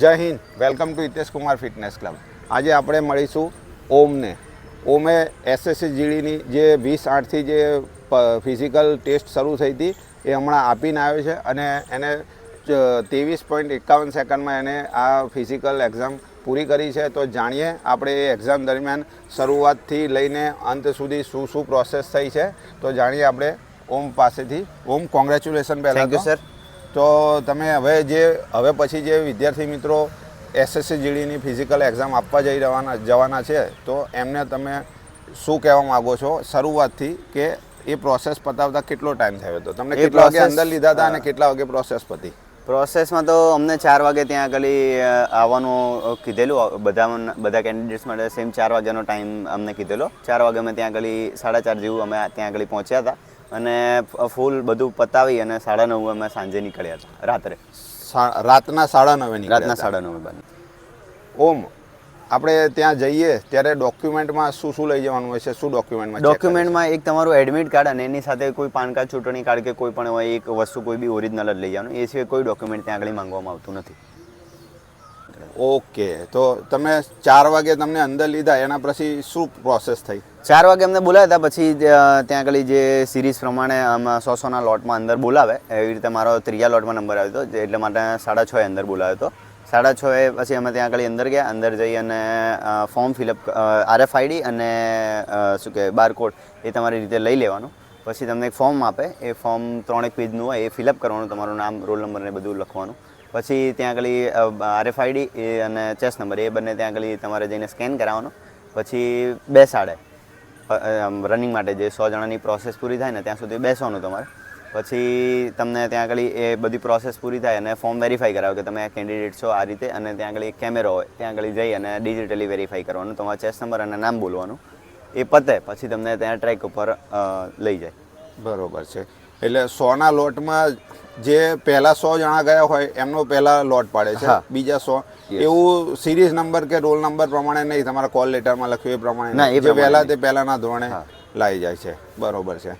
જય Hind. Welcome to Hitesh Kumar fitness club. આજે આપણે મળીશું ઓમને. ઓમે એસએસસી જીડીની જે વીસ આઠથી જે ફિઝિકલ ટેસ્ટ શરૂ થઈ હતી એ હમણાં આપીને આવ્યો છે અને એને ત્રેવીસ પોઈન્ટ એકાવન સેકન્ડમાં એને આ ફિઝિકલ એક્ઝામ પૂરી કરી છે. તો જાણીએ આપણે એ એક્ઝામ દરમિયાન શરૂઆતથી લઈને અંત સુધી શું શું પ્રોસેસ થઈ છે. તો જાણીએ આપણે ઓમ પાસેથી. ઓમ કોંગ્રેચ્યુલેશન પહેલાં સર તો તમે હવે જે હવે પછી જે વિદ્યાર્થી મિત્રો એસએસસી જીડીની ફિઝિકલ એક્ઝામ આપવા જઈ રહેવાના જવાના છે તો એમને તમે શું કહેવા માગો છો શરૂઆતથી કે એ પ્રોસેસ પતાવતા કેટલો ટાઈમ થયો હતો? તમને કેટલા વાગે અંદર લીધા હતા અને કેટલા વાગે પ્રોસેસ પતી? પ્રોસેસમાં તો અમને ચાર વાગે ત્યાં આગળ આવવાનું કીધેલું બધા બધા કેન્ડિડેટ્સ માટે સેમ ચાર વાગ્યાનો ટાઈમ અમને કીધેલો. ચાર વાગે અમે ત્યાં આગળ સાડા ચાર જેવું અમે ત્યાં આગળ પહોંચ્યા હતા. અને ફૂલ બધું પતાવી અને સાડા નવ અમે સાંજે નીકળ્યા હતા રાત્રે. રાતના સાડા નવે રાતના સાડા નવે બાદ ઓમ આપણે ત્યાં જઈએ ત્યારે ડોક્યુમેન્ટમાં શું શું લઈ જવાનું હોય છે? શું ડોક્યુમેન્ટમાં? ડોક્યુમેન્ટમાં એક તમારું એડમિટ કાર્ડ અને એની સાથે કોઈ પાન કાર્ડ ચૂંટણી કાર્ડ કે કોઈ પણ હોય એક વસ્તુ કોઈ બી ઓરિજિનલ જ લઈ જવાનું. એ સિવાય કોઈ ડોક્યુમેન્ટ ત્યાં આગળ માંગવામાં આવતું નથી. ઓકે, તો તમે ચાર વાગે તમને અંદર લીધા, એના પછી શું પ્રોસેસ થઈ? ચાર વાગે અમને બોલાવ્યા હતા, પછી ત્યાં આગળ જે સિરીઝ પ્રમાણે આમાં સો સોના લોટમાં અંદર બોલાવે, એવી રીતે મારો ત્રીજા લોટમાં નંબર આવ્યો હતો એટલે માટે સાડા છ અંદર બોલાવ્યો હતો. સાડા છ એ પછી અમે ત્યાં આગળ અંદર ગયા, અંદર જઈ અને ફોર્મ ફિલઅપ આરએફઆઈડી અને શું કે બારકોડ એ તમારી રીતે લઈ લેવાનું. પછી તમને એક ફોર્મ આપે, એ ફોર્મ ત્રણેક પેજનું હોય, એ ફિલઅપ કરવાનું, તમારું નામ રોલ નંબર ને બધું લખવાનું. પછી ત્યાં આગળ આરએફઆઈડી અને ચેસ નંબર, એ બંને ત્યાં આગળ તમારે જઈને સ્કેન કરાવવાનો. પછી બેસાડે. રનિંગ માટે જે સો જણાની પ્રોસેસ પૂરી થાય ને ત્યાં સુધી બેસવાનું તમારે. પછી તમને ત્યાં આગળ એ બધી પ્રોસેસ પૂરી થાય અને ફોર્મ વેરીફાઈ કરાવો કે તમે આ કેન્ડિડેટ છો આ રીતે અને ત્યાં આગળ એક કેમેરો હોય, ત્યાં આગળ જઈ અને ડિજિટલી વેરીફાઈ કરવાનું. તમારા ચેસ નંબર અને નામ બોલવાનું. એ પતે, પછી તમને ત્યાં ટ્રેક ઉપર લઈ જાય. બરોબર છે. એટલે સોના લોટમાં જે પહેલા સો જણા ગયા હોય એમનો પહેલા લોટ પાડે છે બીજા સો. એવું સિરીઝ નંબર કે રોલ નંબર પ્રમાણે નહીં તમારા કોલ લેટરમાં લખ્યું એ પ્રમાણે. જે પહેલા તે પહેલાના ધોરણે લાવી જાય છે. બરોબર છે.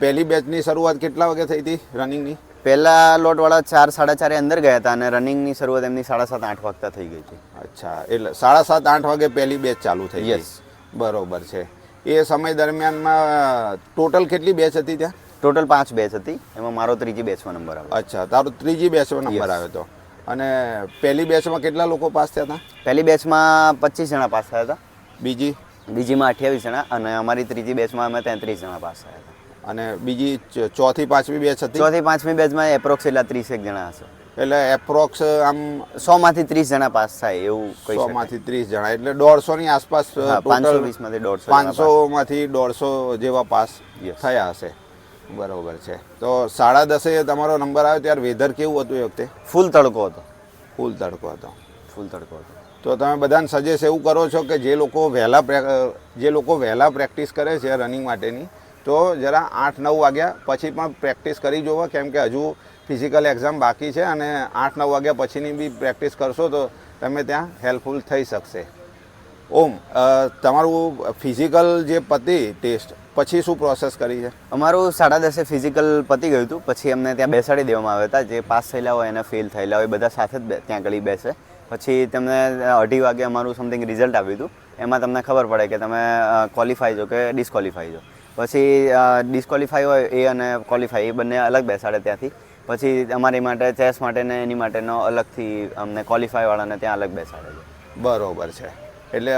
પહેલી બેચની શરૂઆત કેટલા વાગે થઈ હતી રનિંગની પહેલા લોટવાળા ચાર સાડા ચારે અંદર ગયા હતા અને રનિંગની શરૂઆત એમની સાડા સાત આઠ વાગતા થઈ ગઈ છે અચ્છા એટલે સાડા સાત આઠ વાગે પહેલી બેચ ચાલુ થઈ યસ બરોબર છે. એ સમય દરમિયાનમાં ટોટલ કેટલી બેચ હતી ત્યાં? ટોટલ પાંચ બેચ હતી. એમાં મારો ત્રીજી બેચમાં નંબર આવ્યો. અચ્છા તારો ત્રીજી બેચમાં નંબર. આવ્યો હતો અને પહેલી બેચમાં કેટલા લોકો પાસ થયા હતા? પહેલી બેચમાં પચીસ જણા પાસ થયા હતા. બીજી? બીજીમાં અઠ્યાવીસ જણા અને અમારી ત્રીજી બેચમાં અમે તેત્રીસ જણા પાસ થયા હતા. અને બીજી ચોથી પાંચમી બેચ હતી? ચોથી પાંચમી બેચમાં એપ્રોક્સ એટલા ત્રીસેક જણા હશે. એટલે એપ્રોક્સ આમ સો માંથી ત્રીસ જણા પાસ થાય એવું સો માંથી ત્રીસ જણા એટલે દોઢસો ની આસપાસ પાંચસો 520 માંથી દોઢસો પાંચસો માંથી દોઢસો જેવા પાસ થયા હશે. બરોબર છે. તો સાડા દસે તમારો નંબર આવ્યો ત્યારે વેધર કેવું હતું એ વખતે? ફૂલ તડકો હતો. ફૂલ તડકો હતો. ફૂલ તડકો હતો. તો તમે બધાને સજેસ્ટ એવું કરો છો કે જે લોકો વહેલા પ્રે- જે લોકો વહેલા પ્રેક્ટિસ કરે છે રનિંગ માટેની તો જરા આઠ નવ વાગ્યા પછી પણ પ્રેક્ટિસ કરી જુઓ કેમ કે હજુ ફિઝિકલ એક્ઝામ બાકી છે અને આઠ નવ વાગ્યા પછીની બી પ્રેક્ટિસ કરશો તો તમે ત્યાં હેલ્પફુલ થઈ શકશે. ઓમ તમારું ફિઝિકલ જે પતિ ટેસ્ટ પછી શું પ્રોસેસ કરી છે? અમારું સાડા દસે ફિઝિકલ પતી ગયું હતું. પછી અમને ત્યાં બેસાડી દેવામાં આવ્યા હતા. જે પાસ થયેલા હોય અને ફેલ થયેલા હોય બધા સાથે જ ત્યાં ગળી બેસે. પછી તમને અઢી વાગે અમારું સમથિંગ રિઝલ્ટ આવ્યું હતું. એમાં તમને ખબર પડે કે તમે ક્વોલિફાય છો કે ડિસ્કોલિફાઈ છો. પછી ડિસ્કોલિફાય હોય એ અને ક્વોલિફાય એ બંને અલગ બેસાડે ત્યાંથી. પછી અમારી માટે ચેસ માટે ને એની માટેનો અલગથી અમને ક્વોલિફાઈવાળાને ત્યાં અલગ બેસાડે છે. બરોબર છે. એટલે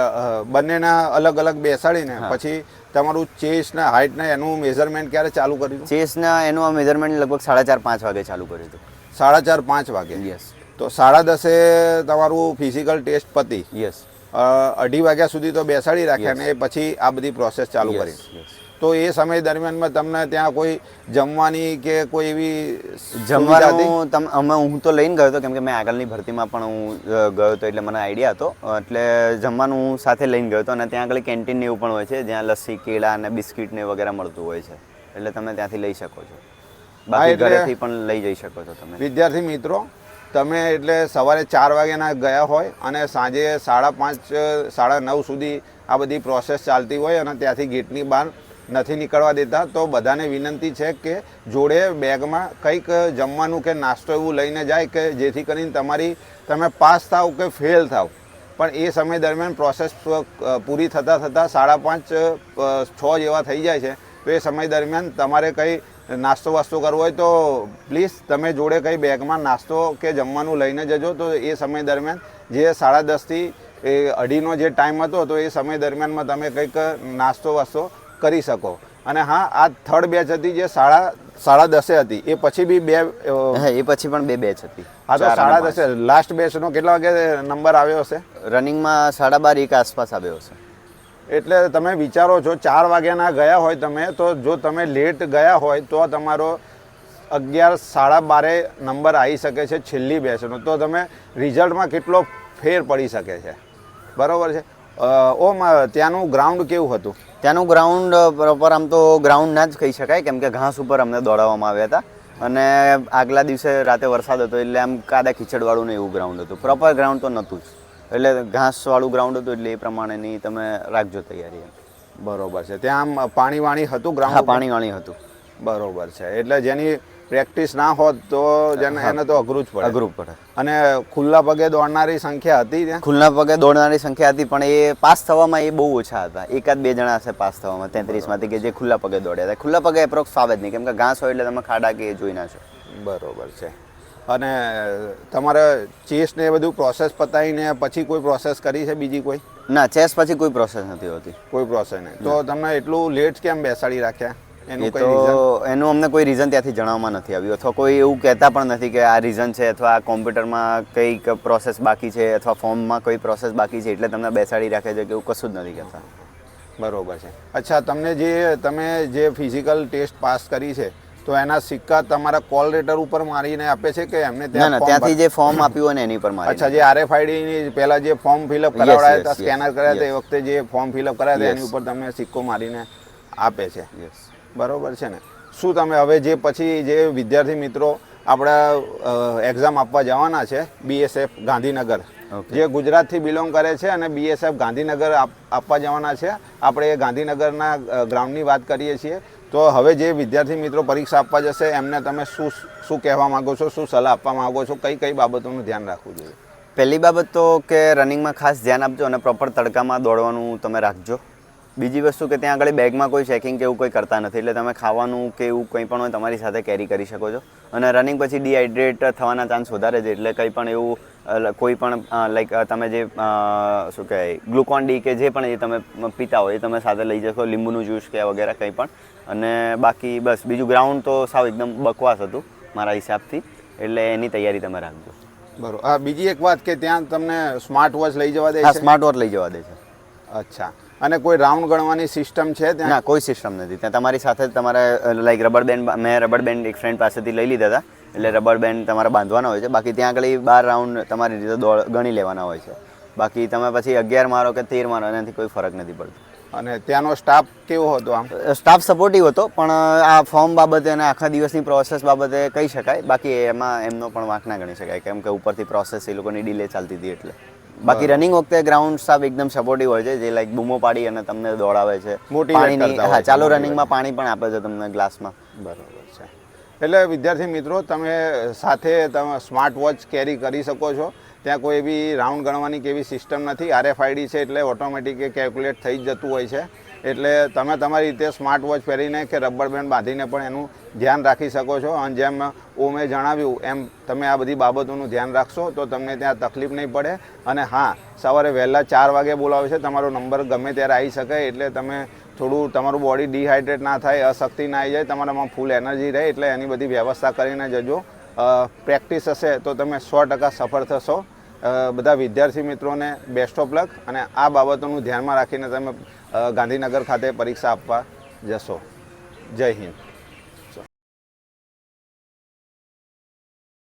બંનેના અલગ અલગ બેસાડીને પછી તમારું ચેસના હાઇટના એનું મેઝરમેન્ટ ક્યારે ચાલુ કર્યું? ચેસના એનું આ મેઝરમેન્ટ લગભગ સાડા ચાર પાંચ વાગે ચાલુ કર્યું હતું. સાડા ચાર પાંચ વાગે? યસ તો સાડા દસે તમારું ફિઝિકલ ટેસ્ટ પતી. યસ અઢી વાગ્યા સુધી તો બેસાડી રાખ્યા ને પછી આ બધી પ્રોસેસ ચાલુ કરી. તો એ સમય દરમિયાનમાં તમને ત્યાં કોઈ જમવાની કે કોઈ એવી? જમવાનું તમ અમે હું તો લઈને ગયો હતો કેમ કે મેં આગળની ભરતીમાં પણ હું ગયો હતો એટલે મને આઈડિયા હતો. એટલે જમવાનું હું સાથે લઈને ગયો હતો અને ત્યાં આગળ કેન્ટીન ને એવું પણ હોય છે જ્યાં લસ્સી કેળા અને બિસ્કિટ ને વગેરે મળતું હોય છે. એટલે તમે ત્યાંથી લઈ શકો છો. બાકી ઘરેથી પણ લઈ જઈ શકો છો તમે. વિદ્યાર્થી મિત્રો તમે એટલે સવારે ચાર વાગ્યાના ગયા હોય અને સાંજે સાડા પાંચ સાડા નવ સુધી આ બધી પ્રોસેસ ચાલતી હોય અને ત્યાંથી ગેટની બહાર નથી નીકળવા દેતા, તો બધાને વિનંતી છે કે જોડે બેગમાં કંઈક જમવાનું કે નાસ્તો એવું લઈને જાય કે જેથી કરીને તમારી, તમે પાસ થાવ કે ફેલ થાવ. પણ એ સમય દરમિયાન પ્રોસેસ પૂરી થતાં થતાં સાડા પાંચ છ જેવા થઈ જાય છે. તો એ સમય દરમિયાન તમારે કંઈ નાસ્તો વાસ્તો કરવો હોય તો પ્લીઝ તમે જોડે કંઈ બેગમાં નાસ્તો કે જમવાનું લઈને જજો. તો એ સમય દરમિયાન જે સાડા દસથી, એ અઢીનો જે ટાઈમ હતો, તો એ સમય દરમિયાનમાં તમે કંઈક નાસ્તો વાસ્તો કરી શકો. અને હા આ થર્ડ બેચ હતી જે સાડા સાડા દસે હતી. એ પછી બી બે એ પછી પણ બે બેચ હતી. હા તો સાડા દસે. લાસ્ટ બેચનો કેટલા વાગે નંબર આવ્યો હશે? રનિંગમાં સાડા બાર એક આસપાસ આવ્યો છે એટલે તમે વિચારો છો ચાર વાગ્યાના ગયા હોય તમે તો જો તમે લેટ ગયા હોય તો તમારો અગિયાર સાડા બારે નંબર આવી શકે છે છેલ્લી બેચનો તો તમે રિઝલ્ટમાં કેટલો ફેર પડી શકે છે. બરાબર છે? ઓમ ત્યાંનું ગ્રાઉન્ડ કેવું હતું? ત્યાંનું ગ્રાઉન્ડ પ્રોપર આમ તો ગ્રાઉન્ડ ના જ કહી શકાય કેમ કે ઘાસ ઉપર અમને દોડાવવામાં આવ્યા હતા. અને આગલા દિવસે રાતે વરસાદ હતો એટલે આમ કાદા ખીચડવાળું ને એવું ગ્રાઉન્ડ હતું. પ્રોપર ગ્રાઉન્ડ તો નહોતું જ. એટલે ઘાસવાળું ગ્રાઉન્ડ હતું એટલે એ પ્રમાણેની તમે રાખજો તૈયારી એમ. બરોબર છે. ત્યાં આમ પાણી વાણી હતું ગ્રાઉન્ડ પાણી વાણી હતું. બરોબર છે. એટલે જેની પ્રેક્ટિસ ના હોત તો જેને એને તો અઘરું જ પડે. અઘરું પડે. અને ખુલ્લા પગે દોડનારી સંખ્યા હતી ત્યાં? ખુલ્લા પગે દોડનારી સંખ્યા હતી પણ એ પાસ થવામાં એ બહુ ઓછા હતા. એકાદ બે જણા હશે પાસ થવામાં તેત્રીસમાંથી કે જે ખુલ્લા પગે દોડ્યા હતા. ખુલ્લા પગે એપ્રોક્સ ફાવે જ નહીં કેમ કે ઘાસ હોય એટલે તમે ખાડા કે એ જોઈ ના છો બરોબર છે. અને તમારે ચેસ ને એ બધું પ્રોસેસ પતાવીને પછી કોઈ પ્રોસેસ કરી છે બીજી કોઈ? ના ચેસ પછી કોઈ પ્રોસેસ નથી હોતી. કોઈ પ્રોસેસ નહીં. તો તમને એટલું લેટ કેમ બેસાડી રાખ્યા? એ તો એનું અમને કોઈ રીઝન ત્યાંથી જણાવવામાં નથી આવ્યું અથવા કોઈ એવું કહેતા પણ નથી કે આ રીઝન છે અથવા આ કોમ્પ્યુટરમાં કંઈક પ્રોસેસ બાકી છે અથવા ફોર્મમાં કોઈ પ્રોસેસ બાકી છે એટલે તમને બેસાડી રાખે છે કે એવું કશું જ નથી કહેતા. બરોબર છે. અચ્છા તમને જે તમે જે ફિઝિકલ ટેસ્ટ પાસ કરી છે તો એના સિક્કા તમારા કોલ રેટર ઉપર મારીને આપે છે કે એમને ના ત્યાંથી જે ફોર્મ આપ્યું હોય ને એની પર મારી અચ્છા જે આરએફઆઈડી ની પહેલા જે ફોર્મ ફિલઅપ કરાવડાયા હતા સ્કેનર કર્યા હતા એ વખતે જે ફોર્મ ફિલઅપ કર્યા હતા એની ઉપર તમને સિક્કો મારીને આપે છે. યસ બરોબર છે ને? શું તમે હવે જે પછી જે વિદ્યાર્થી મિત્રો આપણા એક્ઝામ આપવા જવાના છે બીએસએફ ગાંધીનગર જે ગુજરાતથી બિલોંગ કરે છે અને બીએસએફ ગાંધીનગર આપ- આપવા જવાના છે આપણે એ ગાંધીનગરના ગ્રાઉન્ડની વાત કરીએ છીએ. તો હવે જે વિદ્યાર્થી મિત્રો પરીક્ષા આપવા જશે એમને તમે શું શું કહેવા માગો છો શું સલાહ આપવા માગો છો કઈ કઈ બાબતોનું ધ્યાન રાખવું જોઈએ? પહેલી બાબત તો કે રનિંગમાં ખાસ ધ્યાન આપજો અને પ્રોપર તડકામાં દોડવાનું તમે રાખજો. બીજી વસ્તુ કે ત્યાં આગળ બેગમાં કોઈ ચેકિંગ કે એવું કોઈ કરતા નથી એટલે તમે ખાવાનું કે એવું કંઈ પણ હોય તમારી સાથે કેરી કરી શકો છો. અને રનિંગ પછી ડિહાઇડ્રેટ થવાના ચાન્સ વધારે છે એટલે કંઈ પણ એવું કોઈ પણ લાઈક તમે જે શું કહેવાય ગ્લુકોન ડી કે જે પણ એ તમે પીતા હોય એ તમે સાથે લઈ જશો લીંબુનું જ્યુસ કે વગેરે કંઈ પણ. અને બાકી બસ બીજું ગ્રાઉન્ડ તો સાવ એકદમ બકવાસ હતું મારા હિસાબથી એટલે એની તૈયારી તમે રાખજો. બરોબર. બીજી એક વાત કે ત્યાં તમને સ્માર્ટ વોચ લઈ જવા દે છે? સ્માર્ટ વોચ લઈ જવા દે છે. અચ્છા. અને કોઈ રાઉન્ડ ગણવાની સિસ્ટમ છે ત્યાં? ના કોઈ સિસ્ટમ નથી. ત્યાં તમારી સાથે તમારે લાઈક રબર બેન્ડ મેં રબર બેન્ડ એક ફ્રેન્ડ પાસેથી લઈ લીધા હતા. એટલે રબર બેન્ડ તમારે બાંધવાના હોય છે. બાકી ત્યાં આગળ બાર રાઉન્ડ તમારી રીતે દોડ ગણી લેવાના હોય છે. બાકી તમે પછી અગિયાર મારો કે તેર મારો એનાથી કોઈ ફરક નથી પડતો. અને ત્યાંનો સ્ટાફ કેવો હતો આમ? સ્ટાફ સપોર્ટિવ હતો પણ આ ફોર્મ બાબતે અને આખા દિવસની પ્રોસેસ બાબતે કહી શકાય. બાકી એમાં એમનો પણ વાંક ના ગણી શકાય. કેમ કે ઉપરથી પ્રોસેસ એ લોકોની ડિલે ચાલતી હતી એટલે. બાકી રનિંગ વખતે ગ્રાઉન્ડ સ્ટાફ એકદમ સપોર્ટિવ હોય છે જે લાઈક બૂમો પાડી અને તમને દોડાવે છે. મોટી પાણીની હા ચાલુ રનિંગમાં પાણી પણ આપે છે તમને ગ્લાસમાં બરાબર છે. એટલે વિદ્યાર્થી મિત્રો તમે સાથે તમે સ્માર્ટ વોચ કેરી કરી શકો છો. ત્યાં કોઈ એવી રાઉન્ડ ગણવાની કે એવી સિસ્ટમ નથી આરએફઆઈડી છે એટલે ઓટોમેટિક એ કેલ્ક્યુલેટ થઈ જતું હોય છે. એટલે તમે તમારી રીતે સ્માર્ટ વોચ પહેરીને કે રબર બેન્ડ બાંધીને પણ એનું ધ્યાન રાખી શકો છો. અને જેમ ઓમે જણાવ્યું, એમ તમે આ બધી બાબતોનું ધ્યાન રાખશો તો તમને ત્યાં તકલીફ નહીં પડે. અને હા, સવારે વહેલા ચાર વાગે બોલાવે છે, તમારો નંબર ગમે ત્યારે આવી શકે, એટલે તમે થોડું તમારું બોડી ડિહાઇડ્રેટ ના થાય, અશક્તિ ના આવી જાય, તમારામાં ફૂલ એનર્જી રહે, એટલે એની બધી વ્યવસ્થા કરીને જજો. પ્રેક્ટિસ હશે તો તમે સો ટકા સફળ થશો. બધા વિદ્યાર્થી મિત્રોને બેસ્ટ ઓફ લક અને આ બાબતોનું ધ્યાનમાં રાખીને તમે ગાંધીનગર ખાતે પરીક્ષા આપવા જશો. જય હિન્દ.